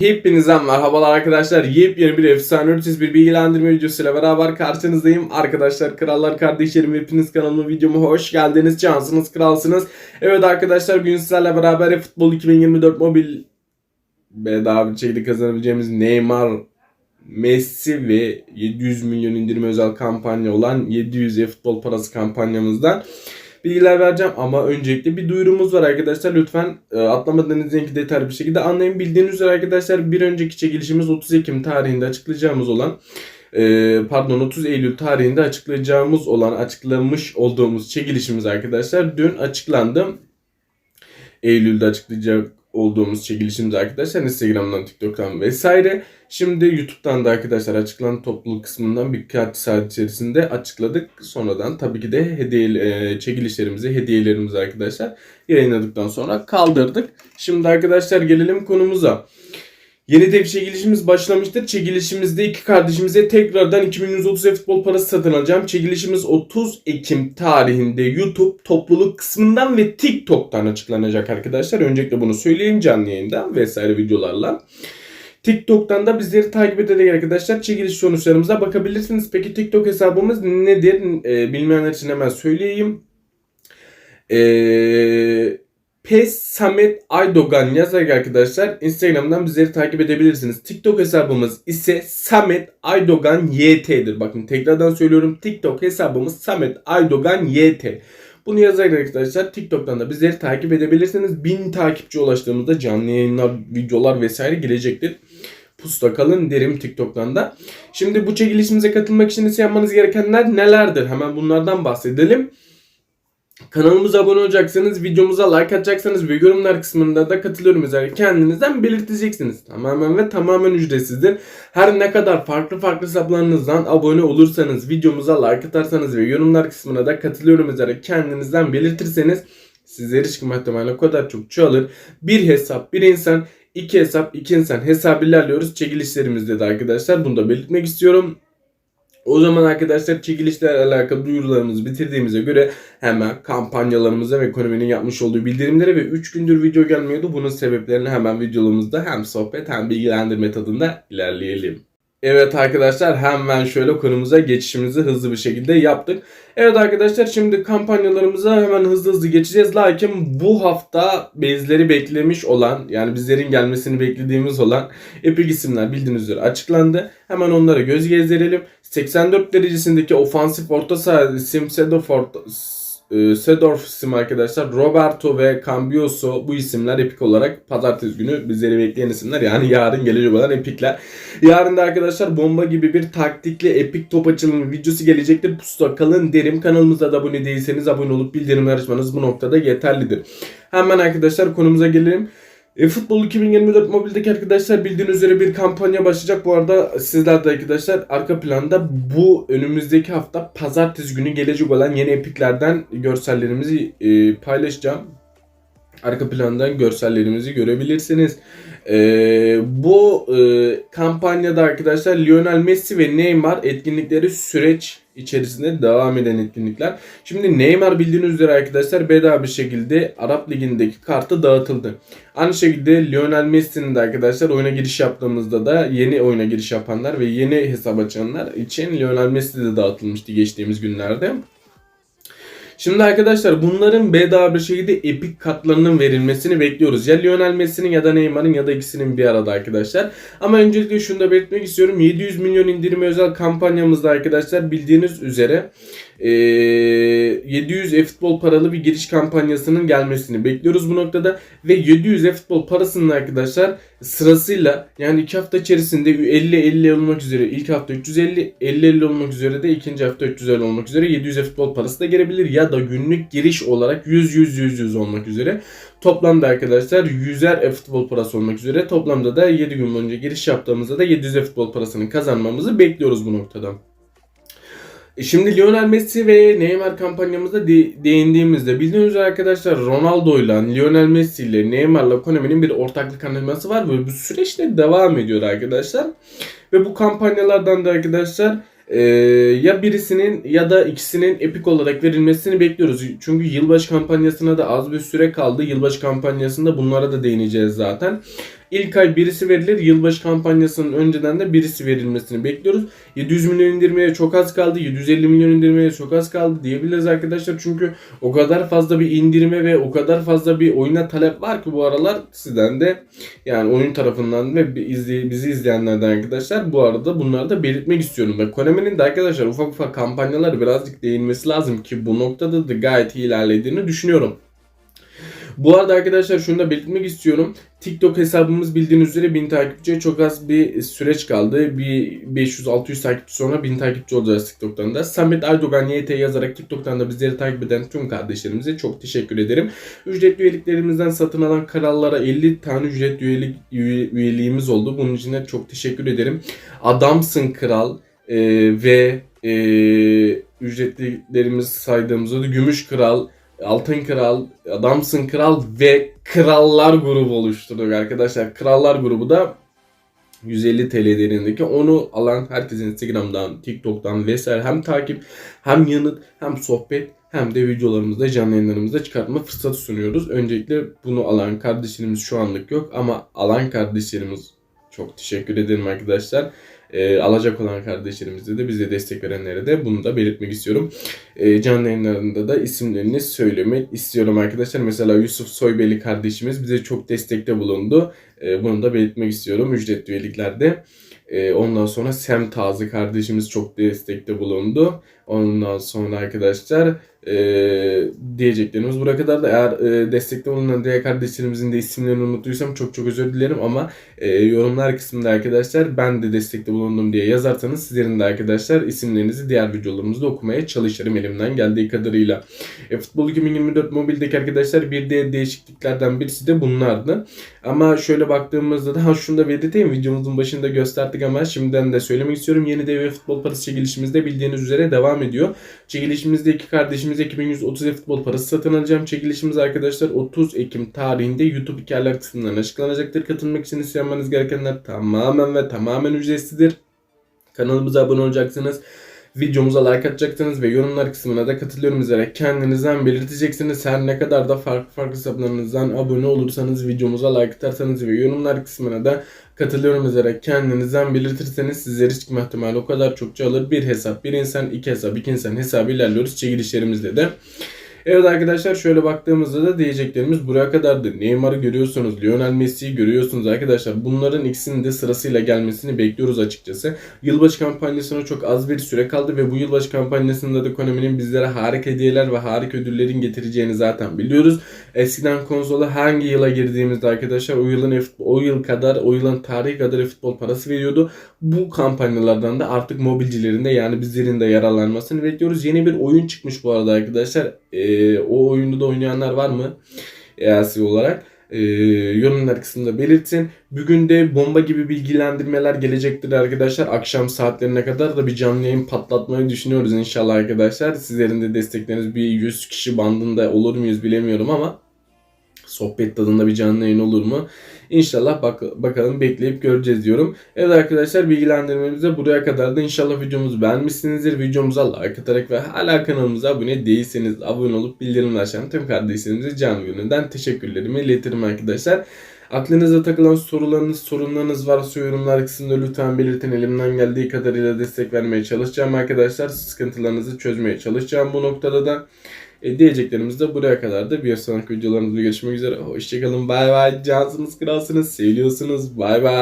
Hepinize merhabalar arkadaşlar. Yepyeni bir efsane ötesi bir bilgilendirme videosuyla beraber karşınızdayım. Arkadaşlar krallar kardeşlerim hepiniz kanalıma videoma hoş geldiniz. Cansınız kralsınız. Evet arkadaşlar bugün sizlerle beraber futbol 2024 mobil bedava bir şekilde kazanabileceğimiz Neymar Messi ve 700 milyon indirim özel kampanya olan 700 e-futbol parası kampanyamızdan bilgiler vereceğim ama öncelikle bir duyurumuz var arkadaşlar. Lütfen e, atlamadan izleyin ki detaylı bir şekilde anlayın. Bildiğiniz üzere arkadaşlar bir önceki çekilişimiz 30 Ekim tarihinde açıklayacağımız olan e, pardon 30 Eylül tarihinde açıklayacağımız olan açıklamış olduğumuz çekilişimiz arkadaşlar dün açıklandı. Eylül'de açıklayacak olduğumuz çekilişimiz arkadaşlar Instagram'dan, TikTok'tan vesaire. Şimdi YouTube'dan da arkadaşlar açıklanan topluluk kısmından birkaç saat içerisinde açıkladık. Sonradan tabii ki de hediye e, çekilişlerimizi, hediyelerimizi arkadaşlar yayınladıktan sonra kaldırdık. Şimdi arkadaşlar gelelim konumuza. Yeni dev çekilişimiz başlamıştır. Çekilişimizde iki kardeşimize tekrardan 2130 futbol parası satın alacağım. Çekilişimiz 30 Ekim tarihinde YouTube topluluk kısmından ve TikTok'tan açıklanacak arkadaşlar. Öncelikle bunu söyleyeyim canlı yayında vesaire videolarla. TikTok'tan da bizleri takip ederek arkadaşlar çekiliş sonuçlarımıza bakabilirsiniz. Peki TikTok hesabımız nedir? Ee, bilmeyenler için hemen söyleyeyim. Eee Pes Samet Aydogan yazarak arkadaşlar Instagram'dan bizleri takip edebilirsiniz. TikTok hesabımız ise Samet Aydogan YT'dir. Bakın tekrardan söylüyorum TikTok hesabımız Samet Aydogan YT. Bunu yazarak arkadaşlar TikTok'tan da bizleri takip edebilirsiniz. 1000 takipçi ulaştığımızda canlı yayınlar, videolar vesaire gelecektir. Pusta kalın derim TikTok'tan da. Şimdi bu çekilişimize katılmak için ise yapmanız gerekenler nelerdir? Hemen bunlardan bahsedelim. Kanalımıza abone olacaksınız, videomuza like atacaksanız ve yorumlar kısmında da katılıyorum özellikle kendinizden belirteceksiniz. Tamamen ve tamamen ücretsizdir. Her ne kadar farklı farklı hesaplarınızdan abone olursanız, videomuza like atarsanız ve yorumlar kısmına da katılıyorum özellikle kendinizden belirtirseniz sizleri çıkma ihtimali o kadar çok çoğalır. Bir hesap, bir insan, iki hesap, iki insan hesabı ilerliyoruz çekilişlerimizde de arkadaşlar. Bunu da belirtmek istiyorum. O zaman arkadaşlar çekilişlerle alakalı duyurularımızı bitirdiğimize göre hemen kampanyalarımıza ve ekonominin yapmış olduğu bildirimlere ve 3 gündür video gelmiyordu. Bunun sebeplerini hemen videolarımızda hem sohbet hem bilgilendirme tadında ilerleyelim. Evet arkadaşlar hemen şöyle konumuza geçişimizi hızlı bir şekilde yaptık. Evet arkadaşlar şimdi kampanyalarımıza hemen hızlı hızlı geçeceğiz. Lakin bu hafta bezleri beklemiş olan yani bizlerin gelmesini beklediğimiz olan epik isimler bildiğiniz üzere açıklandı. Hemen onlara göz gezdirelim. 84 derecesindeki ofansif orta saha isim Sedofor e, Sedorf isim arkadaşlar. Roberto ve Cambioso bu isimler epik olarak pazartesi günü bizleri bekleyen isimler. Yani yarın gelecek olan epikler. Yarın da arkadaşlar bomba gibi bir taktikli epik top açılımı videosu gelecektir. Pusta kalın derim. Kanalımıza da abone değilseniz abone olup bildirimler açmanız bu noktada yeterlidir. Hemen arkadaşlar konumuza gelelim. E, Futbol 2024 mobildeki arkadaşlar bildiğiniz üzere bir kampanya başlayacak. Bu arada sizler de arkadaşlar arka planda bu önümüzdeki hafta pazartesi günü gelecek olan yeni epiklerden görsellerimizi e, paylaşacağım. Arka plandan görsellerimizi görebilirsiniz. E, bu e, kampanyada arkadaşlar Lionel Messi ve Neymar etkinlikleri süreç içerisinde devam eden etkinlikler. Şimdi Neymar bildiğiniz üzere arkadaşlar bedava bir şekilde Arap Ligi'ndeki kartı dağıtıldı. Aynı şekilde Lionel Messi'nin de arkadaşlar oyuna giriş yaptığımızda da yeni oyuna giriş yapanlar ve yeni hesap açanlar için Lionel Messi de dağıtılmıştı geçtiğimiz günlerde. Şimdi arkadaşlar bunların bedava bir şekilde epik katlarının verilmesini bekliyoruz. Ya Lionel Messi'nin ya da Neymar'ın ya da ikisinin bir arada arkadaşlar. Ama öncelikle şunu da belirtmek istiyorum. 700 milyon indirime özel kampanyamızda arkadaşlar bildiğiniz üzere 700 e-futbol paralı bir giriş kampanyasının gelmesini bekliyoruz bu noktada. Ve 700 e-futbol parasının arkadaşlar sırasıyla yani 2 hafta içerisinde 50-50 olmak üzere ilk hafta 350 50-50 olmak üzere de ikinci hafta 350 olmak üzere 700 e-futbol parası da gelebilir. Ya da günlük giriş olarak 100-100-100-100 olmak üzere. Toplamda arkadaşlar 100'er e-futbol parası olmak üzere toplamda da 7 gün boyunca giriş yaptığımızda da 700 e-futbol parasını kazanmamızı bekliyoruz bu noktada. E Şimdi Lionel Messi ve Neymar kampanyamızda de- değindiğimizde bildiğiniz üzere arkadaşlar Ronaldo ile Lionel Messi ile Neymar'la Konami'nin bir ortaklık anlaşması var ve bu süreçte devam ediyor arkadaşlar. Ve bu kampanyalardan da arkadaşlar e, ya birisinin ya da ikisinin epik olarak verilmesini bekliyoruz. Çünkü yılbaşı kampanyasına da az bir süre kaldı. Yılbaşı kampanyasında bunlara da değineceğiz zaten. İlk ay birisi verilir. Yılbaşı kampanyasının önceden de birisi verilmesini bekliyoruz. 700 milyon indirmeye çok az kaldı. 750 milyon indirmeye çok az kaldı diyebiliriz arkadaşlar. Çünkü o kadar fazla bir indirime ve o kadar fazla bir oyuna talep var ki bu aralar sizden de yani oyun tarafından ve bizi izleyenlerden arkadaşlar bu arada bunları da belirtmek istiyorum. Ve Konami'nin de arkadaşlar ufak ufak kampanyalar birazcık değinmesi lazım ki bu noktada da gayet iyi ilerlediğini düşünüyorum. Bu arada arkadaşlar şunu da belirtmek istiyorum. TikTok hesabımız bildiğiniz üzere 1000 takipçiye çok az bir süreç kaldı. Bir 500-600 takipçi sonra 1000 takipçi olacağız TikTok'tan da. Samet Erdoğan YT yazarak TikTok'tan da bizleri takip eden tüm kardeşlerimize çok teşekkür ederim. Ücretli üyeliklerimizden satın alan kanallara 50 tane ücretli üyelik, üyeliğimiz oldu. Bunun için de çok teşekkür ederim. Adamsın Kral e, ve e, ücretlilerimiz saydığımızda da Gümüş Kral, Altın Kral, Adamsın Kral ve Krallar grubu oluşturduk arkadaşlar. Krallar grubu da 150 TL değerindeki onu alan herkesin Instagram'dan, TikTok'tan vesaire hem takip hem yanıt hem sohbet hem de videolarımızda canlı yayınlarımızda çıkartma fırsatı sunuyoruz. Öncelikle bunu alan kardeşlerimiz şu anlık yok ama alan kardeşlerimiz çok teşekkür ederim arkadaşlar e, alacak olan kardeşlerimize de bize destek verenlere de bunu da belirtmek istiyorum. E, canlı yayınlarında da isimlerini söylemek istiyorum arkadaşlar. Mesela Yusuf Soybeli kardeşimiz bize çok destekte bulundu. E, bunu da belirtmek istiyorum ücretli üyeliklerde. E, ondan sonra Sem Tazı kardeşimiz çok destekte bulundu. Ondan sonra arkadaşlar e, diyeceklerimiz buraya kadar da eğer e, destekte bulunan diğer kardeşlerimizin de isimlerini unuttuysam çok çok özür dilerim ama e, yorumlar kısmında arkadaşlar ben de destekte bulundum diye yazarsanız sizlerin de arkadaşlar isimlerinizi diğer videolarımızda okumaya çalışırım elimden geldiği kadarıyla. E, Futbol 2024 mobildeki arkadaşlar bir diğer değişikliklerden birisi de bunlardı. Ama şöyle baktığımızda da ha şunu da belirteyim videomuzun başında gösterdik ama şimdiden de söylemek istiyorum. Yeni dev futbol parası çekilişimizde bildiğiniz üzere devam ediyor. Çekilişimizde iki kardeşimiz 2130 futbol parası satın alacağım. Çekilişimiz arkadaşlar 30 Ekim tarihinde YouTube hikayeler kısmından açıklanacaktır. Katılmak için isteyenmeniz gerekenler tamamen ve tamamen ücretsizdir. Kanalımıza abone olacaksınız videomuza like atacaksınız ve yorumlar kısmına da katılıyorum üzere kendinizden belirteceksiniz. Her ne kadar da farklı farklı hesaplarınızdan abone olursanız videomuza like atarsanız ve yorumlar kısmına da katılıyorum üzere kendinizden belirtirseniz sizleri çıkma ihtimali o kadar çokça alır. Bir hesap, bir insan, iki hesap, iki insan hesabı ilerliyoruz çekilişlerimizde de. Evet arkadaşlar şöyle baktığımızda da diyeceklerimiz buraya kadardı. Neymar'ı görüyorsunuz, Lionel Messi'yi görüyorsunuz arkadaşlar. Bunların ikisinin de sırasıyla gelmesini bekliyoruz açıkçası. Yılbaşı kampanyasına çok az bir süre kaldı ve bu yılbaşı kampanyasında da Konami'nin bizlere harika hediyeler ve harika ödüllerin getireceğini zaten biliyoruz. Eskiden konsola hangi yıla girdiğimizde arkadaşlar o yılın o yıl kadar, o yılın tarihi kadar futbol parası veriyordu. Bu kampanyalardan da artık mobilcilerinde yani bizlerin de yararlanmasını bekliyoruz. Yeni bir oyun çıkmış bu arada arkadaşlar. Ee, o oyunda da oynayanlar var mı? EAC olarak e, yorumlar kısmında belirtin. Bugün de bomba gibi bilgilendirmeler gelecektir arkadaşlar. Akşam saatlerine kadar da bir canlı yayın patlatmayı düşünüyoruz inşallah arkadaşlar. Sizlerin de destekleriniz bir 100 kişi bandında olur muyuz bilemiyorum ama sohbet tadında bir canlı yayın olur mu? İnşallah bak bakalım bekleyip göreceğiz diyorum. Evet arkadaşlar bilgilendirmemiz de buraya kadar da inşallah videomuzu beğenmişsinizdir. Videomuza like atarak ve hala kanalımıza abone değilseniz abone olup bildirimler açan tüm kardeşlerimize canlı gönülden teşekkürlerimi iletirim arkadaşlar. Aklınıza takılan sorularınız, sorunlarınız varsa yorumlar kısmında lütfen belirtin. Elimden geldiği kadarıyla destek vermeye çalışacağım arkadaşlar. Sıkıntılarınızı çözmeye çalışacağım bu noktada da. E, diyeceklerimiz de buraya kadardı. Bir sonraki videolarımızda görüşmek üzere. Hoşçakalın. Bay bay. Cansınız, kralsınız. Seviyorsunuz. Bay bay.